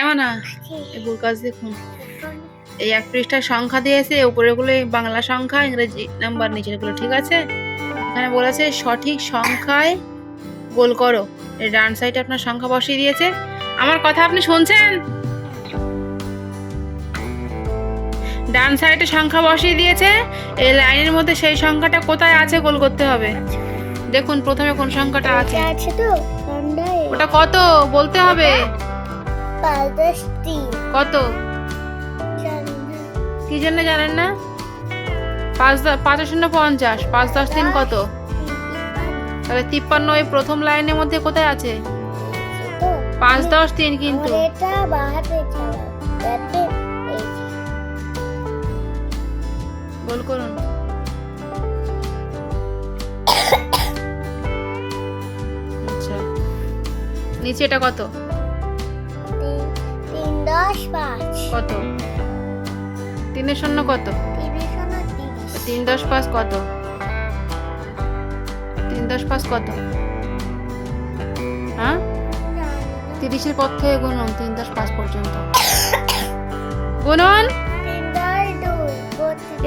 এমন না এগুলো কাজ দেখুন। এই এক পৃষ্ঠার সংখ্যা দিয়েছে উপরেগুলো বাংলা সংখ্যা ইংরেজি নাম্বার নিচেরগুলো ঠিক আছে? এখানে বলেছে সঠিক সংখ্যায় গোল করো। এই ডান সাইডে আপনার সংখ্যা বসিয়ে দিয়েছে। আমার কথা আপনি শুনছেন? ডান সাইডে সংখ্যা বসিয়ে দিয়েছে এই লাইনের মধ্যে সেই সংখ্যাটা কোথায় আছে গোল করতে হবে? দেখুন প্রথমে কোন সংখ্যাটা আছে। তো ওটা কত? বলতে হবে। কত? কি জন্য জানেন না? পাঁচ পাঁচ শূন্য পঞ্চাশ পাঁচ দশ তিন কত? তাহলে তিপ্পান্ন ওই প্রথম লাইনের মধ্যে কোথায় আছে? পাঁচ দশ তিন কিন্তু। গোল করুন। আচ্ছা। নিচে এটা কত? দশ পাঁচ। কত? তিনের শূন্য কত? তিনের শূন্য তিরিশ। তিন দশ পাঁচ কত? তিন দশ পাঁচ কত? হ্যাঁ? তিরিশের পর থেকে গুনুন তিন দশ পাঁচ পর্যন্ত। বত্রিশ।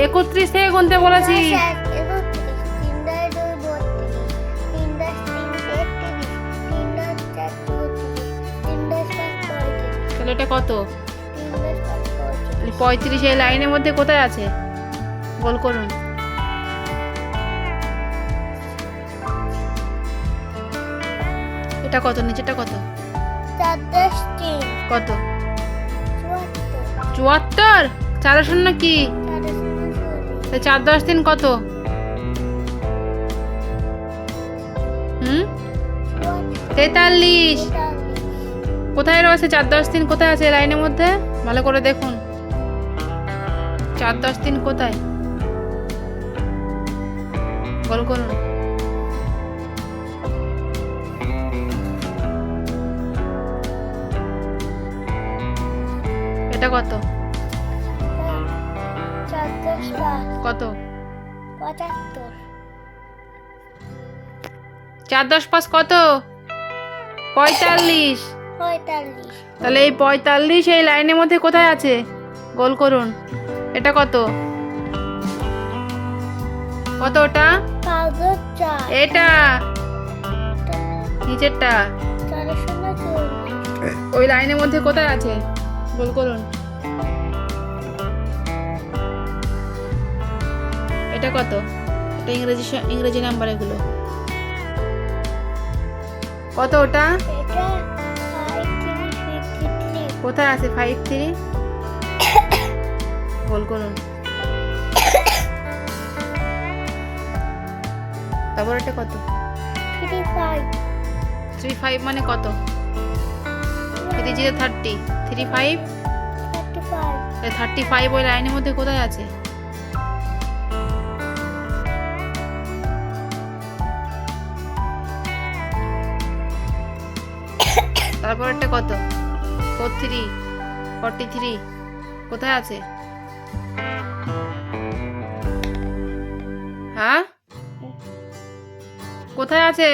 একত্রিশ থেকে গুনতে বলেছি। তাহলে এটা কত? পঁয়ত্রিশ, এই লাইনের মধ্যে কোথায় আছে? গোল করুন। এটা কত? নিচেটা কত? কত? চুয়াত্তর? চার শূন্য কি? চার দশ তিন কত? হুম? তেতাল্লিশ। কোথায় রয়েছে চার দশ তিন কোথায় আছে লাইনের মধ্যে? ভালো করে দেখুন। চার দশ তিন কোথায়? গোল করুন। এটা কত? কত? চার দশ পাঁচ কত? পঁয়তাল্লিশ। তাহলে এই পঁয়তাল্লিশ এই লাইনের মধ্যে কোথায় আছে? গোল করুন। এটা কত? কত ওটা? এটা? নিচেরটা? ওই লাইনের মধ্যে কোথায় আছে? গোল করুন। এটা কত? এটা ইংরেজি ইংরেজি নাম্বার এগুলো। কত ওটা? কোথায় আছে ফাইভ থ্রি গোল করুন। তারপর এটা কত? থ্রি ফাইভ থ্রি ফাইভ মানে কত? Three zero thirty three five thirty five thirty five ওই লাইনের মধ্যে কোথায় আছে? তারপর একটা কত? ফোর থ্রি ফর্টি থ্রি কোথায় আছে? হ্যাঁ? কোথায় আছে?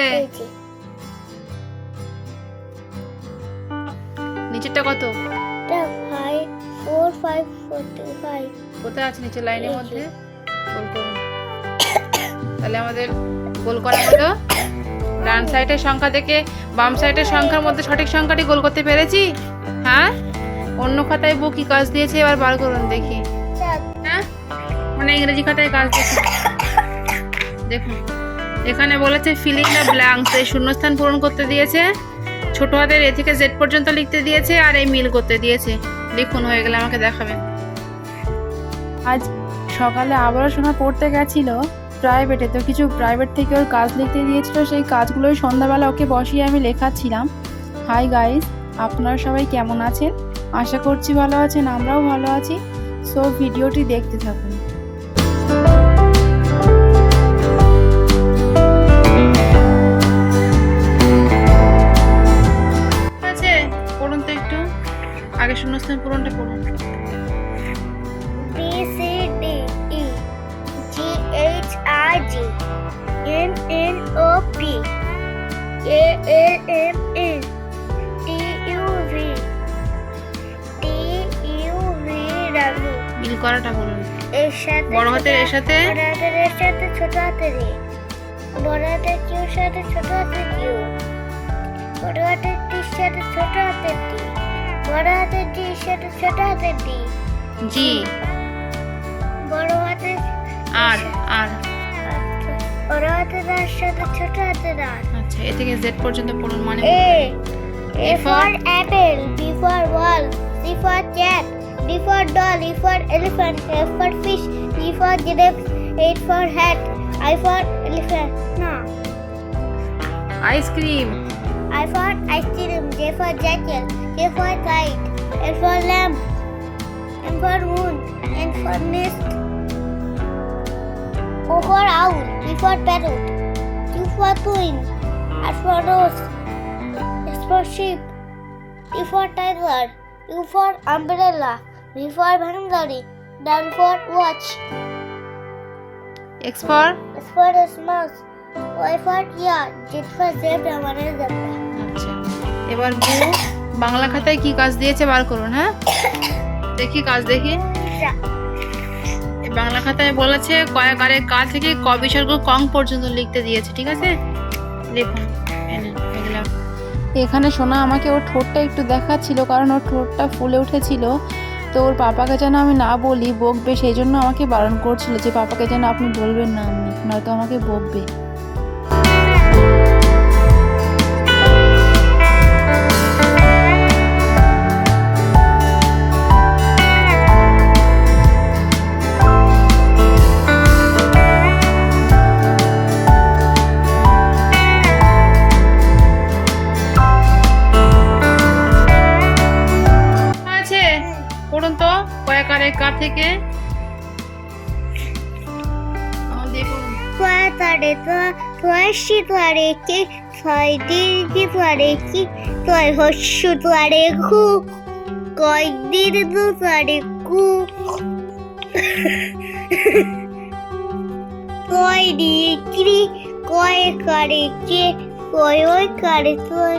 নিচেরটা কত? কোথায় আছে নিচের লাইনের মধ্যে? গোল করুন। তাহলে আমাদের গোল করা হলো ডান সাইডের সংখ্যা থেকে বাম সাইডের সংখ্যার মধ্যে সঠিক সংখ্যাটি গোল করতে পেরেছি? হ্যাঁ? অন্য খাতায় বউ কি কাজ দিয়েছে? এবার বার করুন, দেখি। হ্যাঁ? মানে ইংরেজি খাতায় কাজ দিয়েছে। দেখুন। এখানে বলেছে ফিলিং দ্য ব্ল্যাঙ্কস এই শূন্যস্থান পূরণ করতে দিয়েছে। ছোট হাতের এ থেকে জেড পর্যন্ত লিখতে দিয়েছে আর এই মিল করতে দিয়েছে। লিখুন, হয়ে গেলে আমাকে দেখাবেন। আজ সকালে আবারও শোনা পড়তে গেছিল। প্রাইভেটে তো কিছু প্রাইভেট থেকে ওর কাজ লিখতে দিয়েছিল। সেই কাজগুলোই সন্ধ্যাবেলা ওকে বসিয়ে আমি লেখাচ্ছিলাম। হাই গাইস আপনারা সবাই কেমন আছেন? আশা করছি ভালো আছেন আমরাও ভালো আছি। সো ভিডিওটি দেখতে থাকুন। আছে পড়ুন তো একটু। আগে শূন্যস্থান পূরণটা পড়ুন। B C D E G H I G N N O P A L M করাটা বলুন এর সাথে বড় হাতের এর সাথে বড় হাতের এর সাথে ছোট হাতের এ। বড় হাতের কিউর সাথে ছোট হাতের কিউ বড় হাতের টির সাথে ছোট হাতের টি বড় হাতের টির সাথে ছোট হাতের টি জি বড় হাতের আর আর বড় হাতের আর সাথে ছোট হাতের আর আচ্ছা এ থেকে জেড পর্যন্ত পড়ুন মানে A for for apple. B for ball. C for cat. D for doll, E for elephant, F for fish, G for giraffe, H for hat, I for elephant. No. Ice cream. I for ice cream, J for jackal, K for kite, L for lamb, M for moon, N for nest, O for owl, P for parrot, Q for queen, R for rose, S for sheep, T for tiger, U for umbrella. V for Bangari. W for watch. X for S for mouse. Y for ear. Z for zebra. মানে zebra. আচ্ছা এবার বউ বাংলা খাতায় কি কাজ দিয়েছে বার করুন হ্যাঁ দেখি কাজ দেখি এই বাংলা খাতায় বলেছে কয়েক আরে কা থেকে ক বিসর্গ কং পর্যন্ত লিখতে দিয়েছে ঠিক আছে দেখুন এখানে সোনা আমাকে ওর ঠোঁটটা একটু দেখাচ্ছিল কারণ ওর ঠোঁটটা ফুলে উঠেছিল তো ওর পাপাকে যেন আমি না বলি, বকবে, সেই জন্য আমাকে বারণ করছিল যে, পাপাকে যেন আপনি বলবেন না আপনি নয়তো আমাকে বকবে। ছয় তারে ছয় শি তারে কি ছয় দিদি তারে কি ছয় হস্য তারে খু কয় দিদি দু তারে কু। কয় ডিগ্রি কয় কারে কে, কয় ওই কারে ছয়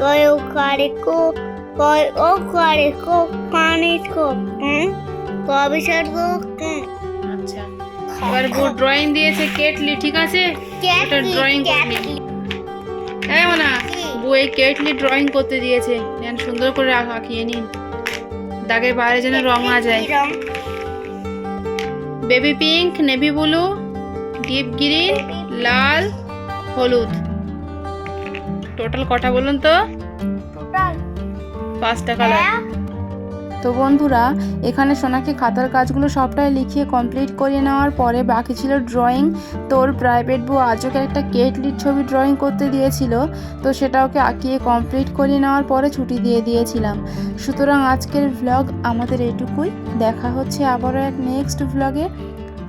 কয় ও কারে কো, কয় ও কারে কো কানে কো হুম কবে সর্ব? আচ্ছা এবার বউ ড্রয়িং দিয়েছে কেটলি ঠিক আছে? এটা drawing করবি। হ্যাঁ না বউ এই কেটলি ড্রয়িং করতে দিয়েছে। যেন সুন্দর করে আঁকিয়ে নিন। দাগের বাইরে যেন রং না যায় baby pink navy blue deep green লাল হলুদ। টোটাল কটা বলুন তো? পাঁচটা কালার তো বন্ধুরা, এখানে সোনাকে খাতার কাজগুলো সবটাই লিখিয়ে কমপ্লিট করিয়ে নেওয়ার পরে বাকি ছিল ড্রয়িং তোর প্রাইভেট বউ আজকে একটা কেটলির ছবি ড্রয়িং করতে দিয়েছিল, তো সেটা ওকে আঁকিয়ে কমপ্লিট করিয়ে নেওয়ার পরে ছুটি দিয়ে দিয়েছিলাম। সুতরাং আজকের ভ্লগ আমাদের এটুকুই। দেখা হচ্ছে আবারও এক নেক্সট ভ্লগে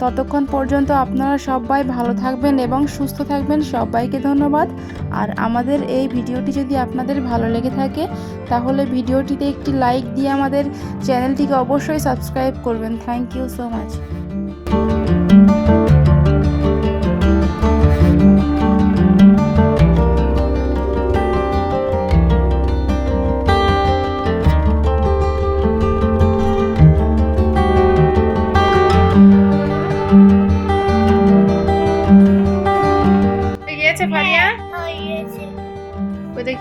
ততক্ষণ পর্যন্ত আপনারা সবাই ভালো থাকবেন এবং সুস্থ থাকবেন। সবাইকে ধন্যবাদ। আর আমাদের এই ভিডিওটি যদি আপনাদের ভালো লেগে থাকে, তাহলে ভিডিওটিতে একটি লাইক দিয়ে আমাদের চ্যানেলটিকে অবশ্যই সাবস্ক্রাইব করবেন। থ্যাংক ইউ সো মাচ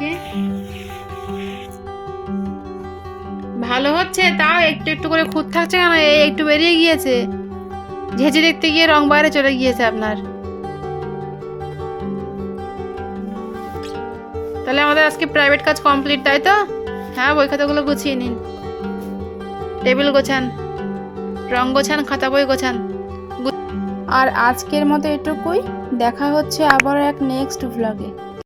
দেখি ভালো হচ্ছে, তাও একটু একটু করে খুঁত থাকছে কেন? এই একটু বেরিয়ে গিয়েছে। ঝেঁঝে দেখতে গিয়ে রং বাইরে চলে গিয়েছে আপনার। তাহলে আমাদের আজকে প্রাইভেট কাজ কমপ্লিট তাই তো? হ্যাঁ বই খাতাগুলো গুছিয়ে নিন। টেবিল গোছান, রং গোছান, খাতা বই গোছান। আর আজকের মতো এটুকুই। দেখা হচ্ছে আবার এক নেক্সট ভ্লগে